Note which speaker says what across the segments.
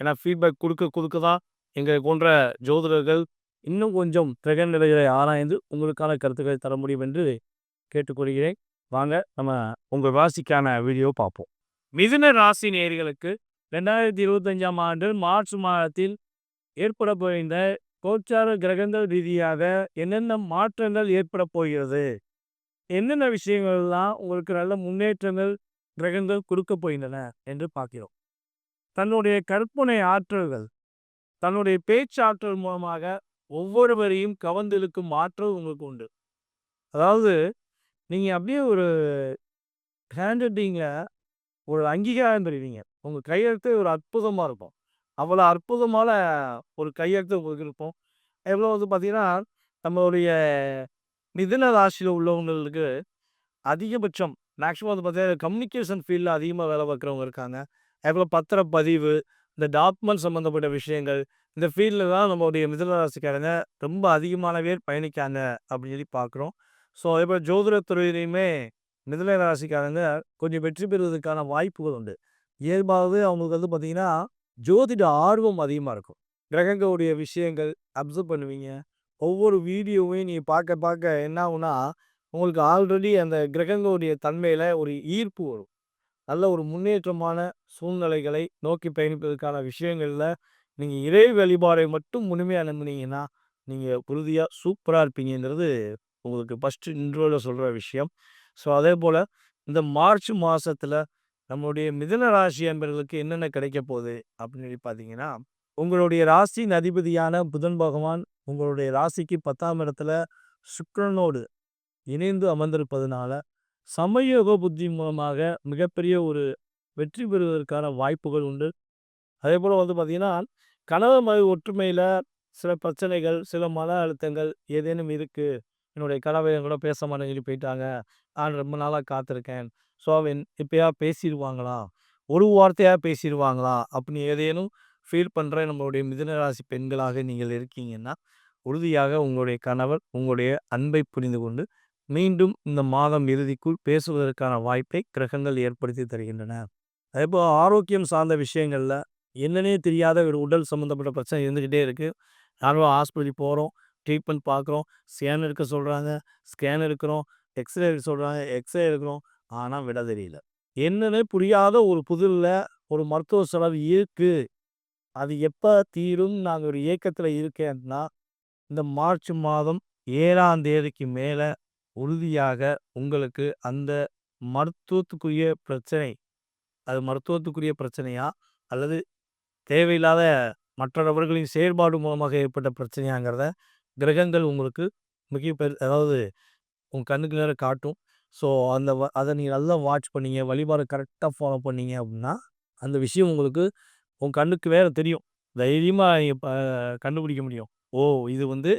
Speaker 1: ஏன்னா ஃபீட்பேக் கொடுக்க கொடுக்க தான் எங்கள் போன்ற ஜோதிடர்கள் இன்னும் கொஞ்சம் கிரக நிலைகளை ஆராய்ந்து உங்களுக்கான கருத்துக்களை தர முடியும் என்று கேட்டுக்கொள்கிறேன் வாங்க நம்ம உங்கள் ராசிக்கான வீடியோ பார்ப்போம். மிதுன ராசி நேர்களுக்கு ரெண்டாயிரத்தி இருபத்தஞ்சாம் ஆண்டு மார்ச் மாதத்தில் ஏற்பட போகின்ற கோச்சார கிரகங்கள் ரீதியாக என்னென்ன மாற்றங்கள் ஏற்பட போகிறது? என்னென்ன விஷயங்கள்லாம் உங்களுக்கு நல்ல முன்னேற்றங்கள் கிரகங்கள் கொடுக்க போகின்றன என்று பார்க்கிறோம். தன்னுடைய கற்பனை ஆற்றல்கள் தன்னுடைய பேச்சாற்றல் மூலமாக ஒவ்வொருவரையும் கவர்ந்திழுக்கும் ஆற்றல் உங்களுக்கு உண்டு. அதாவது நீங்கள் அப்படியே ஒரு ஹேண்ட் ரைட்டிங்கில் ஒரு அங்கீகாரம் பெறுவீங்க உங்கள் கையெழுத்து ஒரு அற்புதமாக இருக்கும். அவ்வளோ அற்புதமான ஒரு கையெழுத்து உங்களுக்கு இருக்கும். எவ்வளோ வந்து பார்த்தீங்கன்னா நம்மளுடைய மிதன ராசியில் உள்ளவங்களுக்கு அதிகபட்சம் மேக்ஸிமம் வந்து பார்த்தீங்கன்னா கம்யூனிகேஷன் ஃபீல்டில் அதிகமாக வேலை பார்க்குறவங்க இருக்காங்க. அதுபோல் பத்திரப்பதிவு இந்த டாக்குமெண்ட் சம்மந்தப்பட்ட விஷயங்கள் இந்த ஃபீல்டில் தான் நம்மளுடைய மிதனராசிக்காரங்க ரொம்ப அதிகமான பேர் பயணிக்காங்க அப்படின்னு சொல்லி பார்க்குறோம். ஸோ அதேபோல் ஜோதிடத்துறையிலையுமே மிதுன ராசிக்காரங்க கொஞ்சம் வெற்றி பெறுவதற்கான வாய்ப்புகள் உண்டு. இயல்பாகவே அவங்களுக்கு வந்து பார்த்திங்கன்னா ஜோதிட ஆர்வம் அதிகமாக இருக்கும். கிரகங்களுடைய விஷயங்கள் அப்சர்வ் பண்ணுவீங்க. ஒவ்வொரு வீடியோவையும் நீங்கள் பார்க்க பார்க்க என்ன ஆகுனா உங்களுக்கு ஆல்ரெடி அந்த கிரகங்களுடைய தன்மையில் ஒரு ஈர்ப்பு வரும். நல்ல ஒரு முன்னேற்றமான சூழ்நிலைகளை நோக்கி பயணிப்பதற்கான விஷயங்களில் நீங்கள் இறை வழிபாடை மட்டும் முழுமையாக நம்பினீங்கன்னா நீங்கள் உறுதியாக சூப்பராக இருப்பீங்கன்றது உங்களுக்கு ஃபஸ்ட்டு இன்ட்ரோவில் சொல்கிற விஷயம். ஸோ அதே போல் இந்த மார்ச் மாதத்தில் நம்மளுடைய மிதன ராசி அன்பர்களுக்கு என்னென்ன கிடைக்க போகுது அப்படின்னு சொல்லி பார்த்தீங்கன்னா உங்களுடைய ராசியின் அதிபதியான புதன் பகவான் உங்களுடைய ராசிக்கு பத்தாம் இடத்துல சுக்கரனோடு இணைந்து அமர்ந்திருப்பதனால சமயோக புத்தி மூலமாக மிகப்பெரிய ஒரு வெற்றி பெறுவதற்கான வாய்ப்புகள் உண்டு. அதே போல் வந்து பார்த்திங்கன்னா கணவன் மனைவி ஒற்றுமையில் சில பிரச்சனைகள் சில மன அழுத்தங்கள் ஏதேனும் இருக்குது என்னுடைய கணவன் கூட பேச மாட்டேன்னு சொல்லி போயிட்டாங்க. நான் ரொம்ப நாளாக காத்திருக்கேன். ஸோ அவன் இப்போயா பேசிடுவாங்களா ஒரு வார்த்தையாக பேசிடுவாங்களா அப்படின்னு ஏதேனும் ஃபீல் பண்ணுற நம்மளுடைய மிதனராசி பெண்களாக நீங்கள் இருக்கீங்கன்னா உறுதியாக உங்களுடைய கணவர் உங்களுடைய அன்பை புரிந்து கொண்டு மீண்டும் இந்த மாதம் இறுதிக்குள் பேசுவதற்கான வாய்ப்பை கிரகங்கள் ஏற்படுத்தி தருகின்றன அதேபோல் ஆரோக்கியம் சார்ந்த விஷயங்களில் என்னன்னே தெரியாத ஒரு உடல் சம்மந்தப்பட்ட பிரச்சனை இருந்துக்கிட்டே இருக்குது நார்மலாக ஹாஸ்பிட்டல் போகிறோம் ட்ரீட்மெண்ட் பார்க்குறோம். ஸ்கேன் எடுக்க சொல்கிறாங்க ஸ்கேன் எடுக்கிறோம். எக்ஸ்ரே எடுக்க சொல்கிறாங்க எக்ஸ்ரே எடுக்கிறோம். ஆனால் விட தெரியல. என்னன்னே புரியாத ஒரு புதிரில் ஒரு மருத்துவ செலவு இருக்குது அது எப்போ தீரும் நாங்கள் ஒரு இயக்கத்தில் இருக்கேன்னா, இந்த மார்ச் மாதம் ஏழாம் தேதிக்கு மேலே உறுதியாக உங்களுக்கு அந்த மருத்துவத்துக்குரிய பிரச்சனை, அது மருத்துவத்துக்குரிய பிரச்சனையா? அல்லது தேவையில்லாத மற்ற நபர்களின் செயல்பாடு மூலமாக ஏற்பட்ட பிரச்சனையாங்கிறத, கிரகங்கள் உங்களுக்கு மிக பெரு அதாவது உங்கள் கண்ணுக்கு நேரம் காட்டும். ஸோ அந்த வ நீங்கள் நல்லா வாட்ச் பண்ணீங்க, வழிபாடு கரெக்டாக ஃபாலோ பண்ணீங்க அப்படின்னா அந்த விஷயம் உங்களுக்கு உங்கள் கண்ணுக்கு வேறு தெரியும். தைரியமாக நீங்கள் கண்டுபிடிக்க முடியும். ஓ! இது வந்து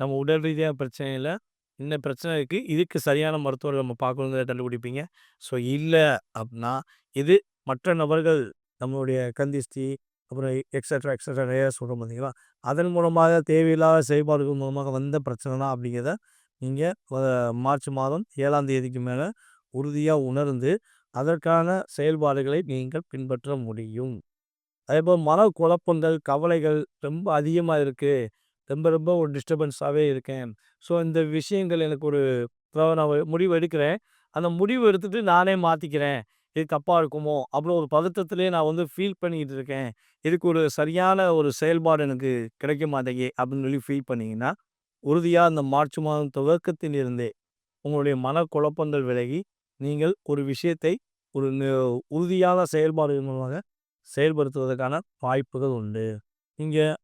Speaker 1: நம்ம உடல் ரீதியாக பிரச்சனை இந்த பிரச்சனை இருக்குது இதுக்கு சரியான மருத்துவர்கள் நம்ம பார்க்கணுங்கிறத கண்டுபிடிப்பீங்க. ஸோ இல்லை அப்படின்னா இது மற்ற நபர்கள் நம்மளுடைய கந்திஷ்டி அப்புறம் எக்ஸட்ரா எக்ஸட்ரா நிறையா சொல்கிறோம் பார்த்தீங்களா? அதன் மூலமாக தேவையில்லாத செயல்பாடுகள் மூலமாக வந்த பிரச்சனை தான் நீங்கள் மார்ச் மாதம் ஏழாம் தேதிக்கு மேலே உறுதியாக உணர்ந்து, அதற்கான செயல்பாடுகளை நீங்கள் பின்பற்ற முடியும். அதேபோல் மன குழப்பங்கள் கவலைகள் ரொம்ப அதிகமாக இருக்குது ரொம்ப ரொம்ப ஒரு டிஸ்டர்பன்ஸாகவே இருக்கேன். ஸோ இந்த விஷயங்கள் எனக்கு ஒரு அதாவது நான் முடிவு எடுக்கிறேன். அந்த முடிவு எடுத்துகிட்டு நானே மாற்றிக்கிறேன் இது தப்பாக இருக்குமோ? அப்புறம் ஒரு பதட்டத்திலேயே நான் வந்து ஃபீல் பண்ணிக்கிட்டு இருக்கேன். இதுக்கு ஒரு சரியான ஒரு செயல்பாடு எனக்கு கிடைக்க மாட்டேங்கி அப்படின்னு சொல்லி ஃபீல் பண்ணிங்கன்னா உறுதியாக அந்த மார்ச் மாதம் துவக்கத்தில் இருந்தே உங்களுடைய மனக்குழப்பங்கள் விலகி, நீங்கள் ஒரு விஷயத்தை ஒரு உறுதியான செயல்பாடு மூலமாக செயல்படுத்துவதற்கான வாய்ப்புகள் உண்டு. நீங்கள்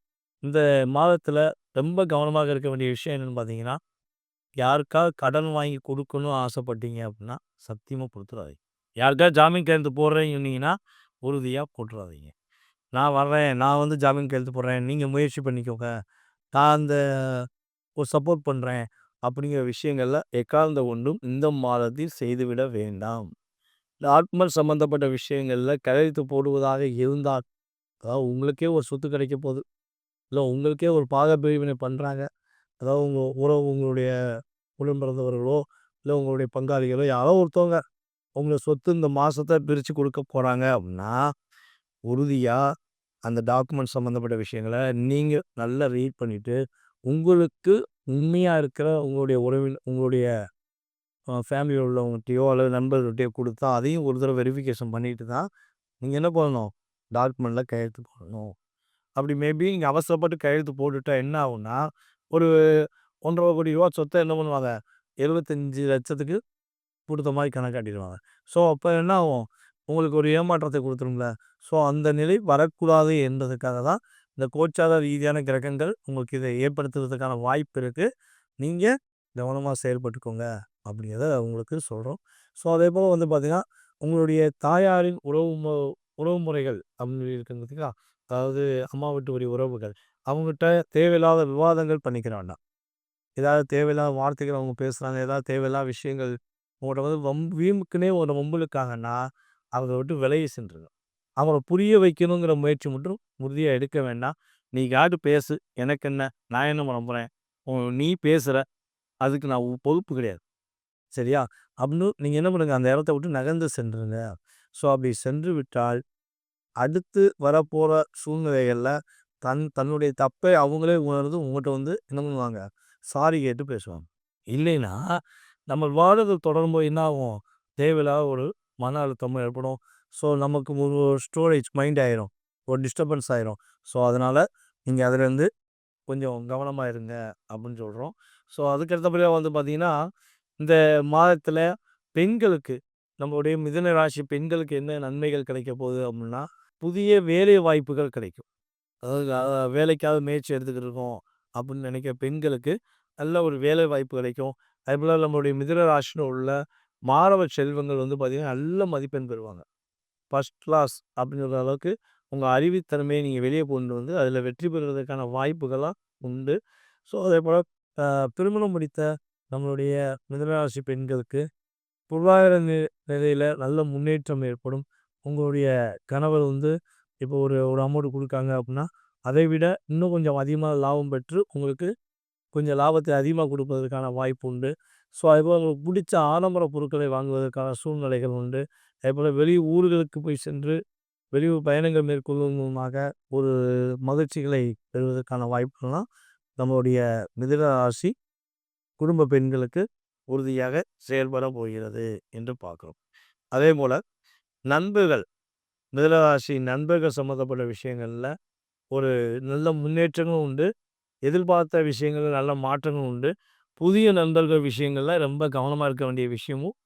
Speaker 1: இந்த மாதத்தில் ரொம்ப கவனமாக இருக்க வேண்டிய விஷயம் என்னென்னு பார்த்தீங்கன்னா, யாருக்காவது கடன் வாங்கி கொடுக்கணும்னு ஆசைப்பட்டீங்க அப்படின்னா சத்தியமாக கொடுத்துடாதீங்க யாருக்காவது ஜாமீன் கையெழுத்து போடுறேன்னு சொன்னீங்கன்னா, உறுதியா போட்டுறாதீங்க. நான் வர்றேன். நான் வந்து ஜாமீன் கையெழுத்து போடுறேன். நீங்கள் முயற்சி பண்ணிக்கோங்க. நான் அந்த ஒரு சப்போர்ட் பண்ணுறேன் அப்படிங்கிற விஷயங்களில் எக்காந்த ஒன்றும் இந்த மாதத்தில் செய்துவிட வேண்டாம். டாக்குமெண்ட் சம்மந்தப்பட்ட விஷயங்களில் கையெழுத்து போடுவதாக இருந்தால், அதாவது உங்களுக்கே ஒரு சொத்து கிடைக்க போகுது இல்லை உங்களுக்கே ஒரு பாக பிரிவினை பண்ணுறாங்க அதாவது உங்கள் உறவு உங்களுடைய உடன் பிறந்தவர்களோ, இல்லை உங்களுடைய பங்காளிகளோ யாரோ ஒருத்தவங்க உங்களை சொத்து இந்த மாதத்தை பிரித்து கொடுக்க போகிறாங்க அப்படின்னா உறுதியாக அந்த டாக்குமெண்ட் சம்மந்தப்பட்ட விஷயங்கள நீங்கள் நல்லா ரீட் பண்ணிவிட்டு உங்களுக்கு உண்மையாக இருக்கிற உங்களுடைய உறவின் உங்களுடைய ஃபேமிலியில் உள்ளவங்கள்ட்டையோ அல்லது நண்பர்கள்ட்டையோ கொடுத்தா அதையும் ஒரு தடவை வெரிஃபிகேஷன் பண்ணிட்டு தான், நீங்கள் என்ன பண்ணணும்? டாக்குமெண்ட்டில் கையெழுத்து போடணும். அப்படி மேபி நீங்கள் அவசரப்பட்டு கையெழுத்து போட்டுட்டா என்ன ஆகும்னா, ஒரு ஒன்றரை கோடி ரூபா சொத்தை என்ன பண்ணுவாங்க? எழுபத்தஞ்சி லட்சத்துக்கு கொடுத்த மாதிரி கணக்காட்டிடுவாங்க ஸோ அப்போ என்ன ஆகும்? உங்களுக்கு ஒரு ஏமாற்றத்தை குடுத்துரும்ல. ஸோ அந்த நிலை வரக்கூடாது என்பதற்காக தான், இந்த கோச்சார ரீதியான கிரகங்கள் உங்களுக்கு இதை ஏற்படுத்துறதுக்கான வாய்ப்பு இருக்குது நீங்கள் கவனமாக செயல்பட்டுக்கோங்க அப்படிங்கிறத உங்களுக்கு சொல்கிறோம் ஸோ அதே போல் வந்து பார்த்திங்கன்னா உங்களுடைய தாயாரின் உறவு மு உறவு முறைகள் அப்படின்னு சொல்லி இருக்குங்க பார்த்தீங்களா? அதாவது அம்மா வீட்டு வழி உறவுகள். அவங்ககிட்ட தேவையில்லாத விவாதங்கள் பண்ணிக்கிற வேண்டாம். ஏதாவது தேவையில்லாத வார்த்தைகள் அவங்க பேசுகிறாங்க ஏதாவது தேவையில்லாத விஷயங்கள் உங்கள்ட்ட வந்து வம் வீம்புக்குன்னே ஒரு வம்புலுக்காங்கன்னா அவங்க விட்டு விலகி சென்றுடும் அவங்கள புரிய வைக்கணுங்கிற முயற்சி மட்டும் உறுதியாக எடுக்க வேண்டாம். நீ பாட்டு பேசு. எனக்கு என்ன? நான் என்ன பண்ண போகிறேன் நீ பேசுகிற அதுக்கு நான் பொறுப்பு கிடையாது. சரியா? அப்படின்னு நீங்கள் என்ன பண்ணுங்கள் அந்த இடத்த விட்டு நகர்ந்து சென்றுங்க. ஸோ அப்படி சென்று விட்டால், அடுத்து வரப்போகிற சூழ்நிலைகளில் தன் தன்னுடைய தப்பை அவங்களே உணர்ந்து உங்கள்கிட்ட வந்து என்ன பண்ணுவாங்க? சாரி கேட்டு பேசுவாங்க. இல்லைன்னா, நம்ம விவாதங்கள் தொடரும்போது என்ன ஆகும்? தேவையில்லாத ஒரு மன அழுத்தமும் ஏற்படும். ஸோ நமக்கு ஒரு ஸ்டோரேஜ் மைண்ட் ஆயிரும். ஒரு டிஸ்டர்பன்ஸ் ஆயிரும். ஸோ அதனால் நீங்கள் அதிலேருந்து கொஞ்சம் கவனமாக இருங்க அப்படின்னு சொல்கிறோம் ஸோ அதுக்கடுத்தபடியாக வந்து பார்த்திங்கன்னா இந்த மாதத்தில் பெண்களுக்கு நம்மளுடைய மிதன ராசி பெண்களுக்கு என்ன நன்மைகள் கிடைக்க போகுது அப்படின்னா புதிய வேலை வாய்ப்புகள் கிடைக்கும். அதாவது அ வேலைக்காக முயற்சி எடுத்துக்கிட்டு இருக்கோம் அப்படின்னு நெனைக்கிற பெண்களுக்கு, நல்ல ஒரு வேலை வாய்ப்பு கிடைக்கும். அதேபோல நம்மளுடைய மிதுன ராசியில உள்ள மாணவ செல்வங்கள் வந்து பார்த்திங்கன்னா நல்ல மதிப்பெண் பெறுவாங்க. ஃபஸ்ட் கிளாஸ் அப்டிங்கிற அளவுக்கு உங்கள் அறிவுத்திறமையை நீங்கள் வெளியே கொண்டு வந்து, அதில் வெற்றி பெறுவதற்கான வாய்ப்புகள்லாம் உண்டு. ஸோ அதே போல் திருமணம் முடித்த நம்மளுடைய மிதனராசி பெண்களுக்கு, பொருளாதார நிலையில் நல்ல முன்னேற்றம் ஏற்படும். உங்களுடைய கணவர் வந்து இப்போ ஒரு ஒரு அமௌண்ட் கொடுக்காங்க அப்படின்னா அதை விட இன்னும் கொஞ்சம் அதிகமாக லாபம் பெற்று, உங்களுக்கு கொஞ்சம் லாபத்தை அதிகமாக கொடுப்பதற்கான வாய்ப்பு உண்டு. ஸோ அதுபோல் உங்களுக்கு பிடிச்ச ஆடம்பர பொருட்களை வாங்குவதற்கான சூழ்நிலைகள் உண்டு. அதேபோல் வெளி ஊர்களுக்கு போய் சென்று, வெளியூர் பயணங்கள் மேற்கொள்வதன் மூலமாக ஒரு மகிழ்ச்சிகளை பெறுவதற்கான வாய்ப்புகள்லாம் நம்மளுடைய மிதுன ராசி குடும்ப பெண்களுக்கு உறுதியாக செயல்பட போகிறது என்று பார்க்குறோம் அதே போல் நண்பர்கள் மிதனராசி நண்பர்கள் சம்மந்தப்பட்ட விஷயங்களில் ஒரு நல்ல முன்னேற்றங்களும் உண்டு. எதிர்பார்த்த விஷயங்களில் நல்ல மாற்றங்களும் உண்டு. புதிய நண்பர்கள் விஷயங்களில் ரொம்ப கவனமாக இருக்க வேண்டிய விஷயமும்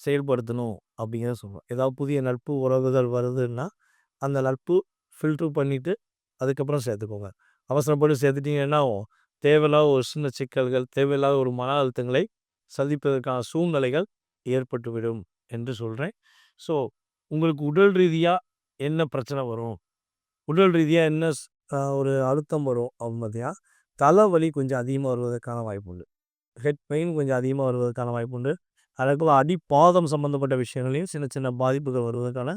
Speaker 1: செயல்படுத்தணும் அப்படிங்கிறத சொல்கிறோம் ஏதாவது புதிய நட்பு உறவுகள் வருதுன்னா அந்த நட்பு ஃபில்ட்ரு பண்ணிவிட்டு அதுக்கப்புறம் சேர்த்துக்கோங்க. அவசரப்பட்டு சேர்த்துட்டிங்கன்னா தேவையில்லாத ஒரு சின்ன சிக்கல்கள் தேவையில்லாத ஒரு மன அழுத்தங்களை சந்திப்பதற்கான சூழ்நிலைகள் ஏற்பட்டுவிடும் என்று சொல்கிறேன் ஸோ உங்களுக்கு உடல் ரீதியாக என்ன பிரச்சனை வரும்? உடல் ரீதியாக என்ன ஒரு அழுத்தம் வரும் அப்படின்னு பார்த்தீங்கன்னா தலைவலி கொஞ்சம் அதிகமாக வருவதற்கான வாய்ப்பு உண்டு. ஹெட் பெயின் கொஞ்சம் அதிகமாக வருவதற்கான வாய்ப்பு உண்டு. அதே அடிப்பாதம் அடி பாதம் சம்மந்தப்பட்ட விஷயங்களையும் சின்ன சின்ன பாதிப்புகள் வருவதற்கான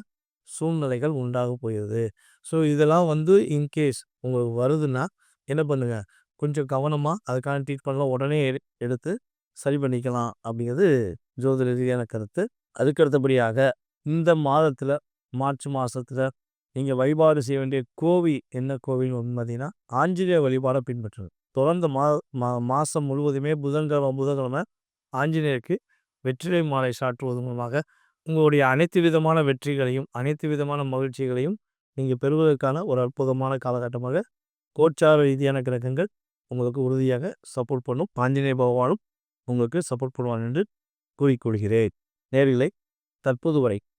Speaker 1: சூழ்நிலைகள் உண்டாக போயிடுது ஸோ இதெல்லாம் வந்து இன்கேஸ் உங்களுக்கு வருதுன்னா என்ன பண்ணுங்கள் கொஞ்சம் கவனமாக அதுக்கான ட்ரீட்மெண்ட்லாம் உடனே எடுத்து சரி பண்ணிக்கலாம் அப்படிங்கிறது ஜோதிட ரீதியான கருத்து. அதுக்கு அடுத்தபடியாக இந்த மாதத்தில் மார்ச் மாதத்தில் நீங்கள் வழிபாடு செய்ய வேண்டிய கோவில் என்ன கோவில் வந்து பார்த்தீங்கன்னா ஆஞ்சநேய வழிபாடை பின்பற்றுங்க. தொடர்ந்து மா மா மாதம் முழுவதுமே புதன்கிழமை புதன்கிழமை ஆஞ்சநேயருக்கு வெற்றிலை மாலை சாற்றுவது மூலமாக உங்களுடைய அனைத்து விதமான வெற்றிகளையும் அனைத்து விதமான மகிழ்ச்சிகளையும் நீங்கள் பெறுவதற்கான ஒரு அற்புதமான காலகட்டமாக கோச்சார ரீதியான கிரகங்கள் உங்களுக்கு உறுதியாக சப்போர்ட் பண்ணும். ஆஞ்சநேய பகவானும் உங்களுக்கு சப்போர்ட் பண்ணுவான் என்று கூறிக்கொள்கிறேன். நேரிலை தற்போது வரை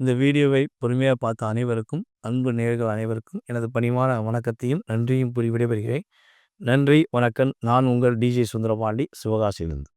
Speaker 1: இந்த வீடியோவை பொறுமையாக பார்த்த அனைவருக்கும் அன்பு நேர்கள் அனைவருக்கும் எனது பணிவான வணக்கத்தையும் நன்றியும் கூறி விடைபெறுகிறேன். நன்றி வணக்கம். நான் உங்கள் டிஜே சுந்தரபாண்டி சிவகாசியிலிருந்து.